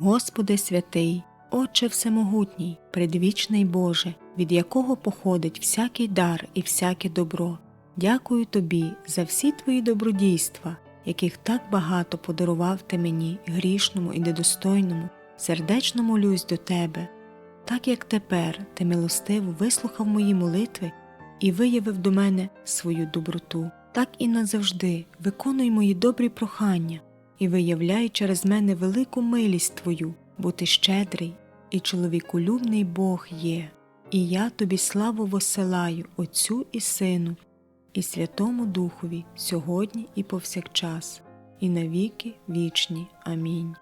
Господи святий, Отче Всемогутній, предвічний Боже, від якого походить всякий дар і всяке добро. Дякую Тобі за всі Твої добродійства, яких так багато подарував Ти мені, грішному і недостойному, сердечно молюсь до Тебе. Так як тепер Ти милостиво вислухав мої молитви і виявив до мене свою доброту, так і назавжди виконуй мої добрі прохання і виявляй через мене велику милість Твою, бо Ти щедрий і чоловіколюбний Бог є. І я тобі славу восилаю Отцю і Сину, і Святому Духові сьогодні і повсякчас, і навіки вічні. Амінь.